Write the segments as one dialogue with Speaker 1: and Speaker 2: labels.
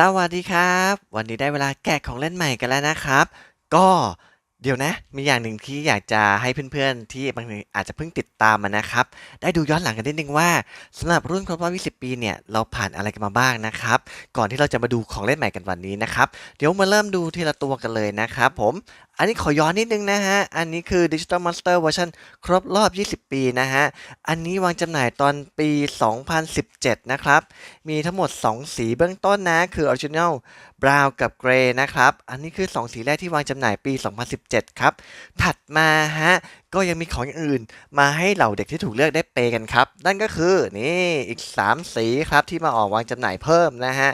Speaker 1: สวัสดีครับ วันนี้ได้เวลาแกะของเล่นใหม่กันแล้วนะครับ ก็เดี๋ยวนะ มีอย่างหนึ่งที่อยากจะให้เพื่อนๆ ที่บางทีอาจจะเพิ่งติดตามมานะครับ ได้ดูย้อนหลังกันนิดนึงว่าสำหรับรุ่นครบรอบ20 ปีเนี่ยเราผ่านอะไรกันมาบ้างนะครับ ก่อนที่เราจะมาดูของเล่นใหม่กันวันนี้นะครับ เดี๋ยวมาเริ่มดูทีละตัวกันเลยนะครับผม อันนี้ขอย้อนนิดนึงนะฮะ อันนี้คือ Digital Monster เวอร์ชันครบรอบ 20 ปีนะฮะ อันนี้วางจำหน่ายตอนปี 2017 นะครับ มีทั้งหมด 2 สีเบื้องต้นนะ คือ Original Brown กับ Grey นะครับ อันนี้คือ 2 สีแรกที่วางจำหน่ายปี 2017 ครับ ถัดมาฮะ ก็ยังมีของอย่างอื่น มาให้เหล่าเด็กที่ถูกเลือกได้เปย์กันครับ นั่นก็คือนี่อีก 3 สีครับที่มาออกวางจำหน่ายเพิ่มนะฮะ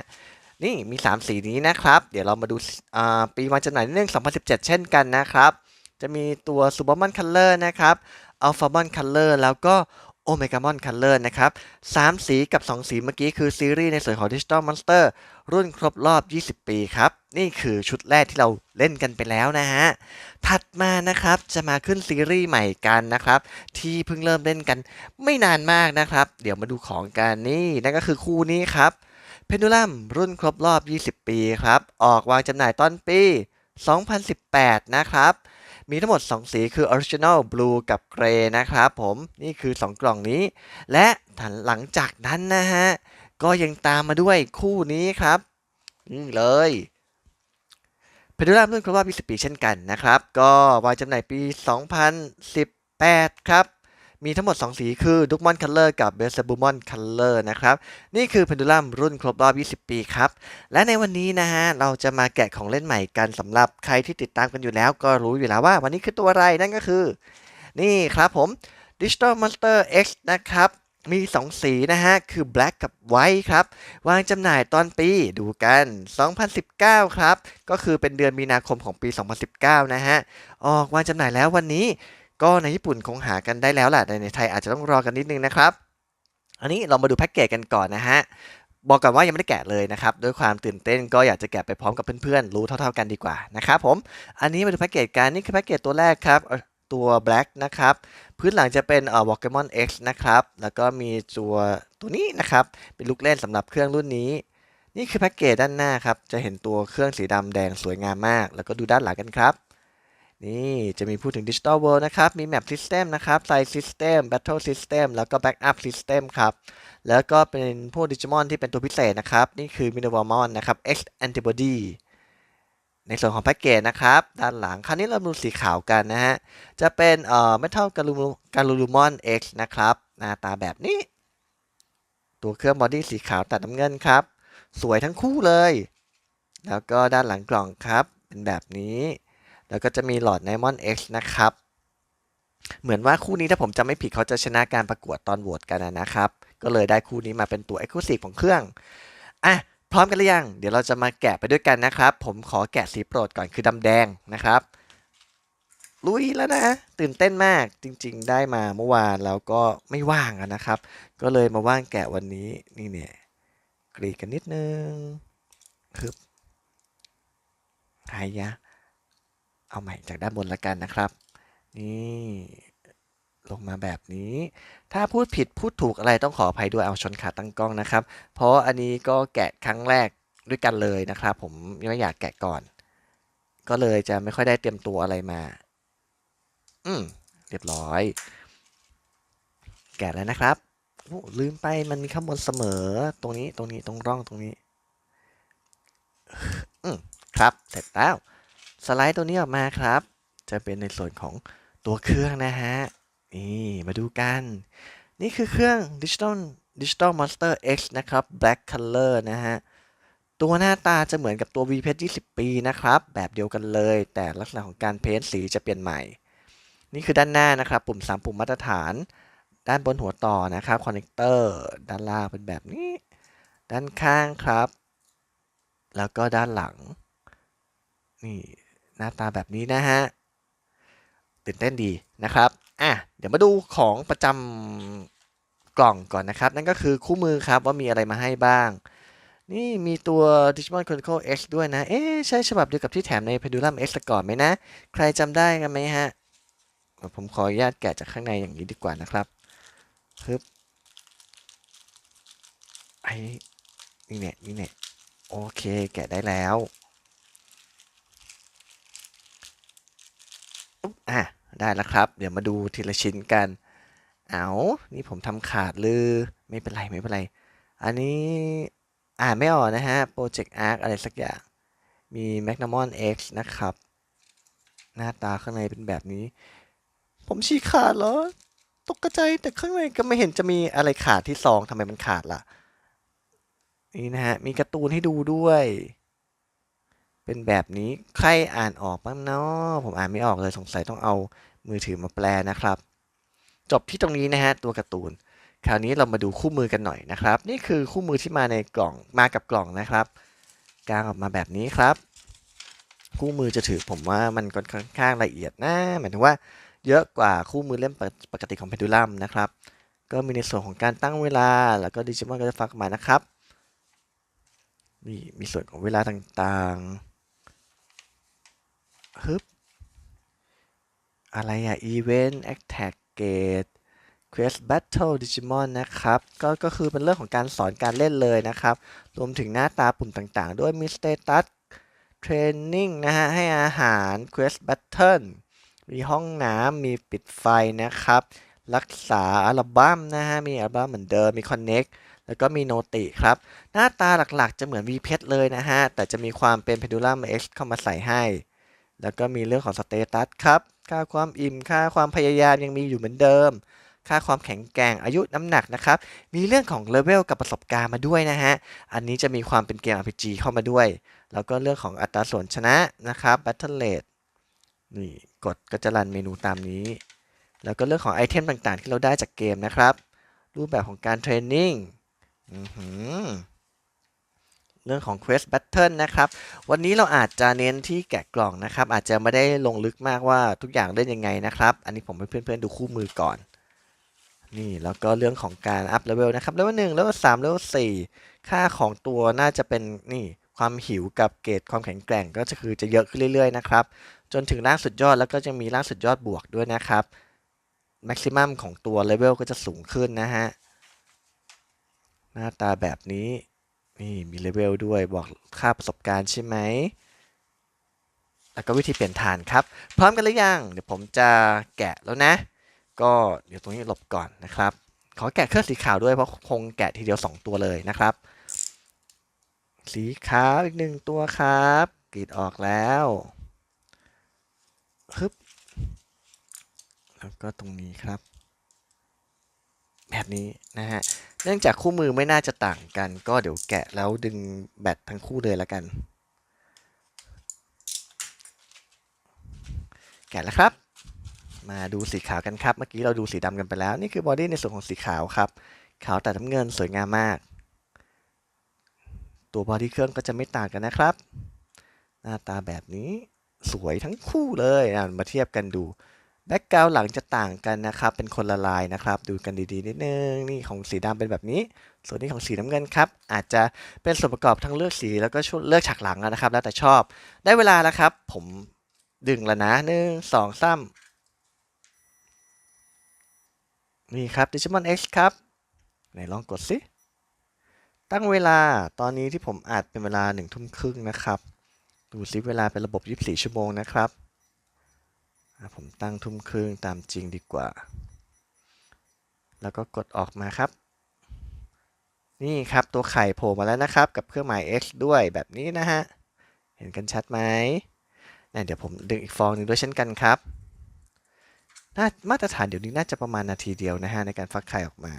Speaker 1: นี่มี 3 สีนี้นะครับ เดี๋ยวเรามาดูปีวางจำหน่ายเรื่อง 2017 เช่นกันนะครับ จะมีตัว Supermon Color นะครับ Alphamon Color แล้วก็ Omegamon Color นะครับ 3 สีกับ 2 สีเมื่อกี้คือซีรีส์ในส่วนของ Digital Monster รุ่นครบรอบ 20 ปีครับ นี่คือชุดแรกที่เราเล่นกันไปแล้วนะฮะ ถัดมานะครับจะมาขึ้นซีรีส์ใหม่กันนะครับ ที่เพิ่งเริ่มเล่นกันไม่นานมากนะครับ เดี๋ยวมาดูของกันนี่นั่นก็คือคู่นี้ครับ เพนดูลัมรุ่นครบรอบ 20 ปีครับ ออกวางจำหน่ายต้นปี 2018 นะครับ มีทั้งหมด 2 สีคือ Original Blue กับ Grey นะครับผม นี่คือ 2 กล่องนี้ และหลังจากนั้นนะฮะ ก็ยังตามมาด้วยคู่นี้ครับนี่เลยเพนดูลัมรุ่นครบรอบ 20 ปีเช่นกันนะครับ ก็วางจำหน่ายปี 2018 ครับ มีทั้งหมด 2 สีคือ d u k m o n Color กับ b e s t b u m o n Color นะครับ นี่คือ Pendulum รุ่นครบรอบ 20 ปีครับ และในวันนี้นะฮะ เราจะมาแกะของเล่นใหม่กันสำหรับใครที่ติดตามกันอยู่แล้ว ก็รู้อยู่แล้วว่าวันนี้คือตัวอะไรนั่นก็คือ นี่ครับผม Digital Monster X นะครับมี 2 สีนะฮะ คือ Black กับ White ครับ วางจำหน่ายตอนปีดูกัน 2019 ครับ ก็คือเป็นเดือนมีนาคมของปี 2019 นะฮะ ออกวางจำหน่ายแล้ววันนี้ ก็ในญี่ปุ่นคงหากันได้แล้วแหละแต่ในไทยอาจจะต้องรอกันนิดนึงนะครับ อันนี้เรามาดูแพ็กเกจกันก่อนนะฮะบอกกันว่ายังไม่ได้แกะเลยนะครับ ด้วยความตื่นเต้นก็อยากจะแกะไปพร้อมกับเพื่อนๆ รู้เท่าๆกันดีกว่านะครับผม อันนี้มาดูแพ็กเกจกันนี่คือแพ็กเกจตัวแรกครับตัว Black นะครับ พื้นหลังจะเป็นเอ่อ Pokemon X นะครับ แล้วก็มีตัวตัวนี้นะครับ เป็นลูกเล่นสำหรับเครื่องรุ่นนี้ นี่คือแพ็กเกจด้านหน้าครับ จะเห็นตัวเครื่องสีดำแดงสวยงามมาก แล้วก็ดูด้านหลังกันครับ นี่จะมีพูดถึง Digital World นะครับ มี Map System นะครับ Side System Battle System แล้วก็ Backup System ครับ แล้วก็เป็นพวก Digimon ที่เป็นตัวพิเศษนะครับ นี่คือ m i n i v a m o n นะครับ X Antibody ในส่วนของแพ็กเกจนะครับ ด้านหลังคราวนี้เราดูสีขาวกันนะฮะ จะเป็นเอ่อ Metal Garurumon X นะครับ หน้าตาแบบนี้ ตัวเครื่องบอดี้สีขาวตัดน้ำเงินครับ สวยทั้งคู่เลย แล้วก็ด้านหลังกล่องครับ เป็นแบบนี้ แล้วก็จะมีหลอด Diamond X นะครับ เหมือนว่าคู่นี้ถ้าผมจำไม่ผิดเขาจะชนะการประกวดตอนโหวตกันนะครับ ก็เลยได้คู่นี้มาเป็นตัว Exclusive ของเครื่อง อะ พร้อมกันหรือยัง เดี๋ยวเราจะมาแกะไปด้วยกันนะครับ ผมขอแกะสีโปรดก่อนคือดำแดงนะครับ ลุยแล้วนะ ตื่นเต้นมาก จริง ๆ ได้มาเมื่อวานแล้วก็ไม่ว่างนะครับ ก็เลยมาว่างแกะวันนี้ นี่เนี่ยกรีดกันนิดนึงคึบหายยะ เอาใหม่จากด้านบนละกันนะครับ นี่ลงมาแบบนี้ ถ้าพูดผิดพูดถูกอะไรต้องขออภัยด้วยเอาชนขาตั้งกล้องนะครับ เพราะอันนี้ก็แกะครั้งแรกด้วยกันเลยนะครับ ผมยังไม่อยากแกะก่อน ก็เลยจะไม่ค่อยได้เตรียมตัวอะไรมา อืมเรียบร้อย แกะแล้วนะครับลืมไปมันมีข้างบนเสมอตรงนี้ตรงนี้ตรงร่องตรงนี้ อืมครับ เสร็จแล้ว สไลด์ตัวนี้ออกมาครับ จะเป็นในส่วนของตัวเครื่องนะฮะ นี่มาดูกัน นี่คือเครื่อง Digital Digital Monster X นะครับ Black Color นะฮะ ตัวหน้าตาจะเหมือนกับตัว V p 20 ปีนะครับ แบบเดียวกันเลย แต่ลักษณะของการเพ้นสีจะเปลี่ยนใหม่ นี่คือด้านหน้านะครับ ปุ่ม 3 ปุ่มมาตรฐาน ด้านบนหัวต่อนะครับ คอนเนคเตอร์ ด้านล่างเป็นแบบนี้ ด้านข้างครับ แล้วก็ด้านหลัง นี่ น้าตาแบบนี้นะฮะ ตื่นเต้นดีนะครับ อะ เดี๋ยวมาดูของประจำกล่องก่อนนะครับ นั่นก็คือคู่มือครับว่ามีอะไรมาให้บ้าง นี่มีตัว Digimon Chronicle X ด้วยนะ เอ๊ะใช่ฉบับเดียวกับที่แถมใน Pendulum X ก่อนไหมนะ ใครจำได้กันไหมฮะ ผมขออนุญาตแกะจากข้างในอย่างนี้ดีกว่านะครับฮึบไอ้นี่เนี่ยนี่เนี่ยโอเค แกะได้แล้ว อะได้แล้วครับ เดี๋ยวมาดูทีละชิ้นกัน เอานี่ผมทำขาดหรือไม่เป็นไรไม่เป็นไร อันนี้อ่านไม่ออกนะฮะ Project Arc อะไรสักอย่าง มี Magnamon X นะครับ หน้าตาข้างในเป็นแบบนี้ ผมฉีกขาดเหรอ ตกใจแต่ข้างในก็ไม่เห็นจะมีอะไรขาดที่ซองทำไมมันขาดล่ะ นี่นะฮะ มีการ์ตูนให้ดูด้วย เป็นแบบนี้ใครอ่านออกบ้างเนาะผมอ่านไม่ออกเลยสงสัยต้องเอามือถือมาแปลนะครับ จบที่ตรงนี้นะฮะตัวการ์ตูน คราวนี้เรามาดูคู่มือกันหน่อยนะครับ นี่คือคู่มือที่มาในกล่องมากับกล่องนะครับกางออกมาแบบนี้ครับ คู่มือจะถือผมว่ามันค่อนข้างละเอียดนะหมายถึงว่าเยอะกว่าคู่มือเล่มปกติของเพดูลัมนะครับ ก็มีในส่วนของการตั้งเวลา แล้วก็ดิจิมอนก็จะฟักมานะครับ มีมีส่วนของเวลาต่างๆ ฮึบ อะไรอะอีเวนต์แอคแท็กเกต Quest Battle Digimon นะครับ ก็ก็คือเป็นเรื่องของการสอนการเล่นเลยนะครับ รวมถึงหน้าตาปุ่มต่างๆ ด้วยมี Status Training นะฮะ ให้อาหาร Quest Battle มีห้องน้ำมีปิดไฟนะครับ รักษาอัลบั้มนะฮะ มีอัลบั้มเหมือนเดิม มี Connect แล้วก็มีโนติครับ หน้าตาหลักๆ จะเหมือน v p e t เลยนะฮะ แต่จะมีความเป็น Pendulum X เข้ามาใส่ให้ แล้วก็มีเรื่องของ Status ครับ ค่าความอิ่ม ค่าความพยายามยังมีอยู่เหมือนเดิม ค่าความแข็งแกร่ง อายุน้ำหนักนะครับ มีเรื่องของเลเวลกับประสบการณ์มาด้วยนะฮะ อันนี้จะมีความเป็นเกม RPG เข้ามาด้วย แล้วก็เรื่องของอัตราส่วนชนะนะครับ Battle Rate นี่กดก็จะรันเมนูตามนี้ แล้วก็เรื่องของไอเทมต่างๆ ที่เราได้จากเกมนะครับ รูปแบบของการเทรนนิ่ง อือหือ เรื่องของ Quest Battle นะครับ วันนี้เราอาจจะเน้นที่แกะกล่องนะครับ อาจจะไม่ได้ลงลึกมากว่าทุกอย่างเล่นยังไงนะครับ อันนี้ผมให้เพื่อนๆดูคู่มือก่อน นี่แล้วก็เรื่องของการอัพเลเวลนะครับเลเวลหนึ่งเลเวลสามเลเวลสี่ค่าของตัวน่าจะเป็นนี่ความหิวกับเกรดความแข็งแกร่งก็จะคือจะเยอะขึ้นเรื่อยๆนะครับ จนถึงล่างสุดยอดแล้วก็จะมีล่างสุดยอดบวกด้วยนะครับแม็กซิมัมของตัวเลเวลก็จะสูงขึ้นนะฮะหน้าตาแบบนี้ นี่มีเลเวลด้วยบอกค่าประสบการณ์ใช่ไหม แล้วก็วิธีเปลี่ยนฐานครับ พร้อมกันหรือยัง เดี๋ยวผมจะแกะแล้วนะ ก็เดี๋ยวตรงนี้หลบก่อนนะครับ ขอแกะเครื่องสีขาวด้วยเพราะคงแกะทีเดียว 2 ตัวเลยนะครับ สีขาวอีกหนึ่งตัวครับกรีดออกแล้วฮึบแล้วก็ตรงนี้ครับ แบบนี้นะฮะ เนื่องจากคู่มือไม่น่าจะต่างกัน ก็เดี๋ยวแกะแล้วดึงแบตทั้งคู่เลยละกัน แกะแล้วครับ มาดูสีขาวกันครับ เมื่อกี้เราดูสีดำกันไปแล้ว นี่คือบอดี้ในส่วนของสีขาวครับ ขาวแต่น้ำเงินสวยงามมาก ตัวบอดี้เครื่องก็จะไม่ต่างกันนะครับ หน้าตาแบบนี้สวยทั้งคู่เลยอะมาเทียบกันดู แบ็กกราวหลังจะต่างกันนะครับ เป็นคนละลายนะครับ ดูกันดีๆนิดนึง นี่ของสีดำเป็นแบบนี้ ส่วนนี้ของสีน้ำเงินครับ อาจจะเป็นส่วนประกอบทั้งเลือกสีแล้วก็ช่วงเลือกฉากหลังนะครับ แล้วแต่ชอบ ได้เวลาแล้วครับ ผมดึงแล้วนะหนึ่งสองสามนี่ครับ Digimon X ครับ ไหนลองกดสิ ตั้งเวลาตอนนี้ที่ผมอัดเป็นเวลาหนึ่งทุ่มครึ่งนะครับ ดูซิเวลาเป็นระบบ 24 ชั่วโมงนะครับ ผมตั้งทุ่มครึ่งตามจริงดีกว่า แล้วก็กดออกมาครับ นี่ครับตัวไข่โผล่มาแล้วนะครับ กับเครื่องหมาย X ด้วยแบบนี้นะฮะ เห็นกันชัดไหมเนี่ยเดี๋ยวผมดึงอีกฟองหนึ่งด้วยเช่นกันครับน่ามาตรฐานเดี๋ยวนี้น่าจะประมาณนาทีเดียวนะฮะในการฟักไข่ออกมา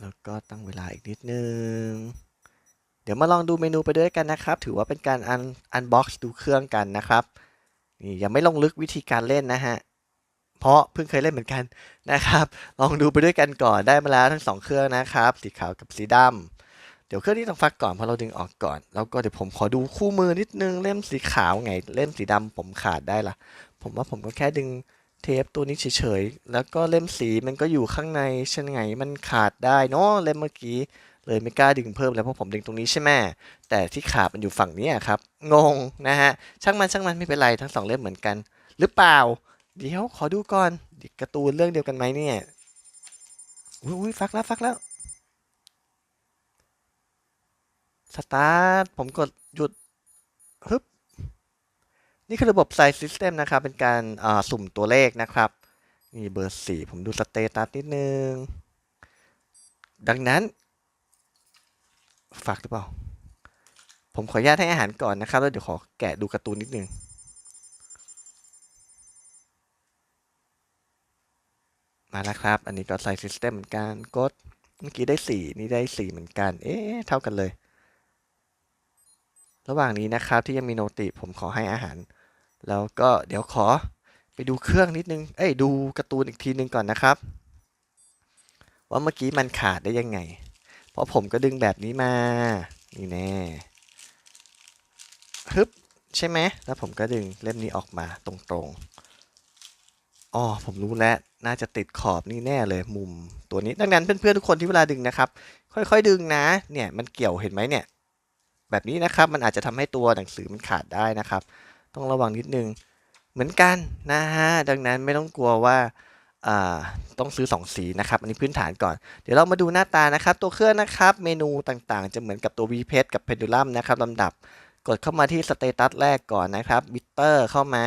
Speaker 1: แล้วก็ตั้งเวลาอีกนิดนึง เดี๋ยวมาลองดูเมนูไปด้วยกันนะครับ ถือว่าเป็นการอันอันบ็อกซ์ดูเครื่องกันนะครับนี่ยังไม่ลงลึกวิธีการเล่นนะฮะเพราะเพิ่งเคยเล่นเหมือนกันนะครับ ลองดูไปด้วยกันก่อนได้มาแล้วทั้งสองเครื่องนะครับ สีขาวกับสีดำเดี๋ยวเครื่องนี้ต้องฟักก่อนเพราะเราดึงออกก่อน แล้วก็เดี๋ยวผมขอดูคู่มือนิดนึงเล่มสีขาวไงเล่มสีดำผมขาดได้ละผมว่าผมก็แค่ดึงเทปตัวนี้เฉยๆ แล้วก็เล่มสีมันก็อยู่ข้างในเช่นไงมันขาดได้เนาะเล่มเมื่อกี้ เลยไม่กล้าดึงเพิ่มแล้วเพราะผมดึงตรงนี้ใช่ไหมแต่ที่ขาดมันอยู่ฝั่งนี้อะครับ งงนะฮะ ช่างมันช่างมันไม่เป็นไรทั้งสองเล่มเหมือนกัน หรือเปล่า เดี๋ยวขอดูก่อนเดี๋ยวการ์ตูนเรื่องเดียวกันไหมเนี่ย อุ้ยยฟักแล้วฟักแล้ว สตาร์ทผมกดหยุดฮึบนี่คือระบบ Size System นะครับ เป็นการสุ่มตัวเลขนะครับ นี่เบอร์สี่ผมดูสเตตัสนิดนึง ดังนั้น ฝากหรือเปล่า ผมขออนุญาตให้อาหารก่อนนะครับ แล้วเดี๋ยวขอแกะดูการ์ตูนนิดนึงมาแล้วครับ อันนี้ก็ใส่ System เหมือนกันกดเมื่อกี้ได้สี่นี่ได้สี่เหมือนกัน เอ๊ะ เท่ากันเลย ระหว่างนี้นะครับที่ยังมีโนติผมขอให้อาหาร แล้วก็เดี๋ยวขอไปดูเครื่องนิดนึง เอ้ย ดูการ์ตูนอีกทีนึงก่อนนะครับ ว่าเมื่อกี้มันขาดได้ยังไง ราะผมก็ดึงแบบนี้มา นี่แน่ฮึบใช่ไหม แล้วผมก็ดึงเล่มนี้ออกมาตรงๆ อ๋อ ผมรู้แล้ว น่าจะติดขอบนี่แน่เลยมุมตัวนี้ ดังนั้นเพื่อนๆทุกคนที่เวลาดึงนะครับ ค่อยๆดึงนะ เนี่ยมันเกี่ยวเห็นไหมเนี่ย แบบนี้นะครับ มันอาจจะทำให้ตัวหนังสือมันขาดได้นะครับ ต้องระวังนิดนึง เหมือนกันนะฮะ ดังนั้นไม่ต้องกลัวว่า ต้องซื้อ 2 สีนะครับ อันนี้พื้นฐานก่อน เดี๋ยวเรามาดูหน้าตานะครับ ตัวเครื่องนะครับ เมนูต่างๆ จะเหมือนกับตัว v p a g กับ Pendulum นะครับลำดับ กดเข้ามาที่สเตตัสแรกก่อนนะครับบิตเตอร์เข้ามา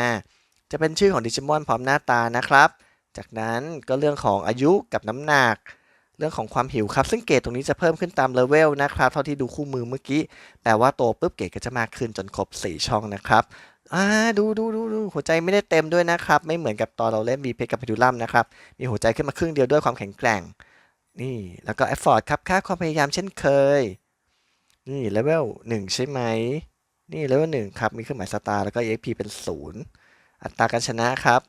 Speaker 1: จะเป็นชื่อของดิจิมอนพร้อมหน้าตานะครับ จากนั้นก็เรื่องของอายุกับน้ำหนัก เรื่องของความหิวครับ ซึ่งเกรดตรงนี้จะเพิ่มขึ้นตามเลเวลนะครับ เท่าที่ดูคู่มือเมื่อกี้ แปลว่าโตปุ๊บเกรดก็จะมากขึ้นจนครบ 4 ช่องนะครับ อ่าดูดูดูดูหัวใจไม่ได้เต็มด้วยนะครับ ไม่เหมือนกับตอนเราเล่นบีเพกับพิดูลัมนะครับ มีหัวใจขึ้นมาครึ่งเดียวด้วยความแข็งแกร่ง นี่แล้วก็เอฟฟอร์ดครับค่าความพยายามเช่นเคย นี่เลเวลหนึ่งใช่ไหม นี่เลเวลหนึ่งครับ มีเครื่องหมายสตาร์แล้วก็ EXP เป็นศูนย์อัตราการชนะครับ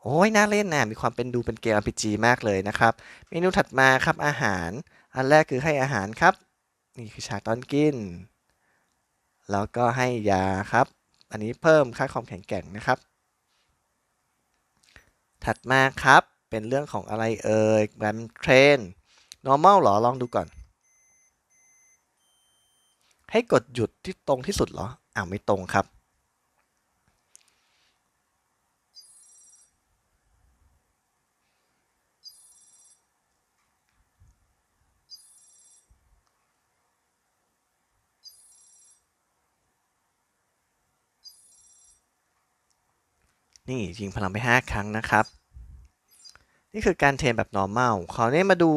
Speaker 1: โอ้ยน่าเล่นนะมีความเป็นดูเป็นเกม RPG มากเลยนะครับ เมนูถัดมาครับอาหาร อันแรกคือให้อาหารครับ นี่คือฉากตอนกิน แล้วก็ให้ยาครับ อันนี้เพิ่มค่าความแข็งแกร่งนะครับ ถัดมาครับ เป็นเรื่องของอะไรเอ่ยแบมเทรน normal หรอ ลองดูก่อน ให้กดหยุดที่ตรงที่สุดเหรอ อ้าวไม่ตรงครับ นี่ยิงพลังไป 5 ครั้งนะครับ นี่คือการเทรนแบบ normal คราวนี้มาดู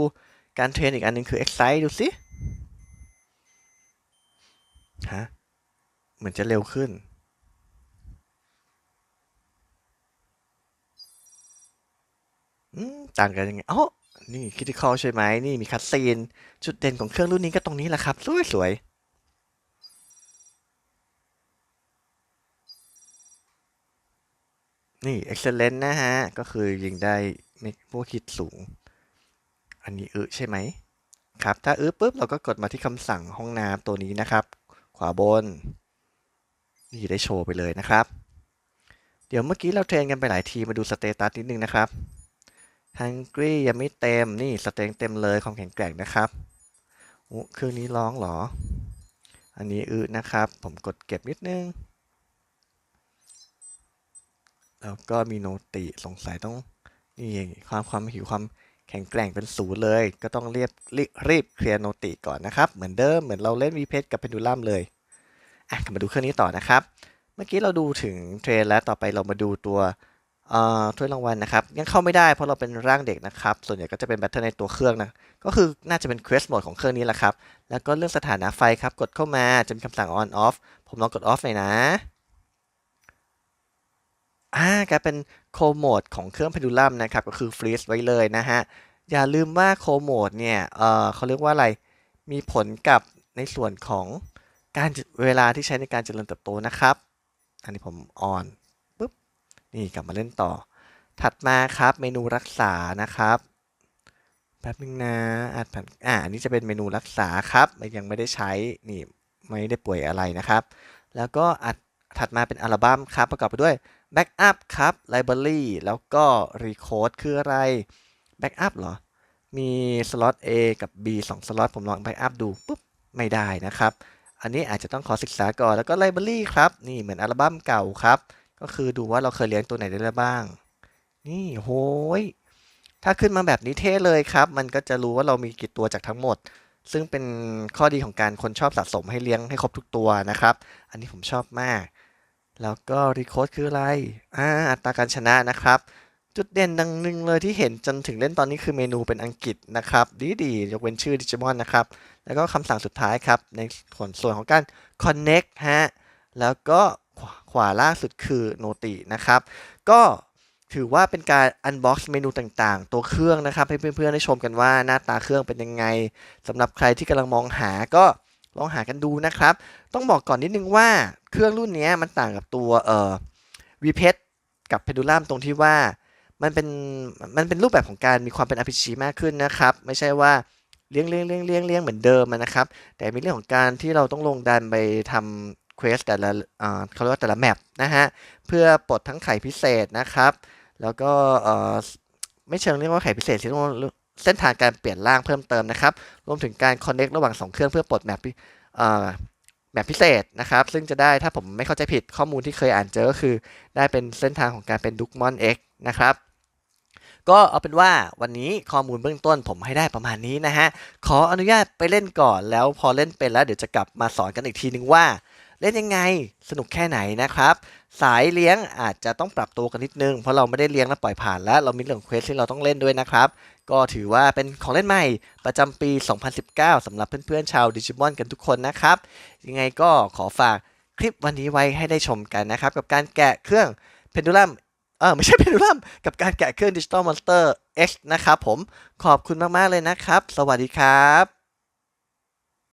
Speaker 1: การเทรนอีกอันหนึงคือ excite ดูสิฮะเหมือนจะเร็วขึ้น ต่างกันยังไงอ๋อนี่ critical ใช่ไหมนี่มีคัตซีน จุดเด่นของเครื่องรุ่นนี้ก็ตรงนี้แหละครับ สวยๆ นี่ excellent นะฮะ ก็คือยิงได้ไม่พวกฮิตสูง อันนี้อึใช่ไหมครับ ถ้าอึปุ๊บเราก็กดมาที่คำสั่งห้องน้ำตัวนี้นะครับ ขวาบน นี่ได้โชว์ไปเลยนะครับ เดี๋ยวเมื่อกี้เราเทรนกันไปหลายทีมาดูสเตตัสนิดนึงนะครับ Hungry ยังไม่เต็ม นี่สเตงเต็มเลยความแข็งแกร่งนะครับโอ้เครื่องนี้ร้องเหรอ อันนี้อึนะครับ ผมกดเก็บนิดนึง แล้วก็มีโนติสงสัยต้องนี่ความความหิวความแข็งแกร่งเป็นศูนย์เลย ก็ต้องเรียบรีบรีบเคลียร์โนติก่อนนะครับ เหมือนเดิมเหมือนเราเล่นวีเพจกับเพนดูลัมเลยอะกลับมาดูเครื่องนี้ต่อนะครับ เมื่อกี้เราดูถึงเทรนแล้วต่อไปเรามาดูตัวเอ่อถ้วยรางวัลนะครับ ยังเข้าไม่ได้เพราะเราเป็นร่างเด็กนะครับ ส่วนใหญ่ก็จะเป็นแบตเตอร์ในตัวเครื่องนะ ก็คือน่าจะเป็นเควสโหมดของเครื่องนี้แหละครับ แล้วก็เรื่องสถานะไฟครับ กดเข้ามาจะมีคำสั่ง on off ผมลองกด off หน่อยนะ อ่ากลายเป็นโคโหมดของเครื่อง Pendulum นะครับ ก็คือฟรีซไว้เลยนะฮะ อย่าลืมว่าโคโหมดเนี่ยเออเขาเรียกว่าอะไร มีผลกับในส่วนของการเวลาที่ใช้ในการเจริญเติบโตนะครับ อันนี้ผมออนปุ๊บ นี่กลับมาเล่นต่อ ถัดมาครับเมนูรักษานะครับแป๊บนึงนะอาจผ่านอ่าอันนี้จะเป็นเมนูรักษาครับ ยังไม่ได้ใช้ นี่ ไม่ได้ป่วยอะไรนะครับ แล้วก็อัดถัดมาเป็นอัลบั้มครับ ประกอบไปด้วย Backup ครับ Library แล้วก็ Recode คืออะไร Backup เหรอ มีสล็อต A กับ B 2สล็อตผมลอง Backup ดูปุ๊บ ไม่ได้นะครับ อันนี้อาจจะต้องขอศึกษาก่อน แล้วก็ Library ครับ นี่เหมือนอัลบั้มเก่าครับ ก็คือดูว่าเราเคยเลี้ยงตัวไหนได้แล้วบ้าง นี่โหยถ้าขึ้นมาแบบนี้เท่เลยครับ มันก็จะรู้ว่าเรามีกี่ตัวจากทั้งหมด ซึ่งเป็นข้อดีของการคนชอบสะสมให้เลี้ยงให้ครบทุกตัวนะครับ อันนี้ผมชอบมาก แล้วก็รีโคดคืออะไรอ่าอัตราการชนะนะครับ จุดเด่นดังหนึ่งเลยที่เห็นจนถึงเล่นตอนนี้คือเมนูเป็นอังกฤษนะครับ ดีดีๆยกเว้นชื่อดิจิมอนนะครับ แล้วก็คำสั่งสุดท้ายครับ ในส่วนส่วนของการ connect ฮะ แล้วก็ขวาขวาล่างสุดคือ noti นะครับ ก็ถือว่าเป็นการ unbox เมนูต่างๆ ตัวเครื่องนะครับ ให้เพื่อนๆได้ชมกันว่าหน้าตาเครื่องเป็นยังไงสำหรับใครที่กำลังมองหาก็ ลองหากันดูนะครับ ต้องบอกก่อนนิดนึงว่าเครื่องรุ่นนี้มันต่างกับตัวเอ่อ v p e t กับ Pendulum ตรงที่ว่ามันเป็นมันเป็นรูปแบบของการมีความเป็น RPG มากขึ้นนะครับ ไม่ใช่ว่าเลี้ยงเลี้ยงเลี้ยงเลี้ยงเลี้ยงเหมือนเดิมนะครับ แต่มีเรื่องของการที่เราต้องลงดันไปทำเควสแต่ละเขาเรียกว่าแต่ละแมปนะฮะเพื่อปลดทั้งไข่พิเศษนะครับ แล้วก็ไม่เชิงเรียกว่าไข่พิเศษที่เรียกว่า เส้นทางการเปลี่ยนร่างเพิ่มเติมนะครับ รวมถึงการคอนเน c t ระหว่างสองเครื่องเพื่อปลดแมปพิเอ่อแมปพิเศษนะครับ ซึ่งจะได้ถ้าผมไม่เข้าใจผิดข้อมูลที่เคยอ่านเจอก็คือ ได้เป็นเส้นทางของการเป็นดุกมอน X นะครับก็เอาเป็นว่าวันนี้ข้อมูลเบื้องต้นผมให้ได้ประมาณนี้นะฮะ ขออนุญาตไปเล่นก่อนแล้วพอเล่นเป็นแล้วเดี๋ยวจะกลับมาสอนกันอีกทีนึงว่า เล่นยังไงสนุกแค่ไหนนะครับ สายเลี้ยงอาจจะต้องปรับตัวกันนิดนึง เพราะเราไม่ได้เลี้ยงแล้วปล่อยผ่านแล้ว เรามีเรื่องเควสที่เราต้องเล่นด้วยนะครับ ก็ถือว่าเป็นของเล่นใหม่ประจำปี 2019 สำหรับเพื่อนๆชาวดิจิมอนกันทุกคนนะครับ ยังไงก็ขอฝากคลิปวันนี้ไว้ให้ได้ชมกันนะครับ กับการแกะเครื่องเพนดูลัมเออไม่ใช่เพนดูลัมกับการแกะเครื่องดิจิตอลมอนสเตอร์ X นะครับผมขอบคุณมากๆเลยนะครับ สวัสดีครับ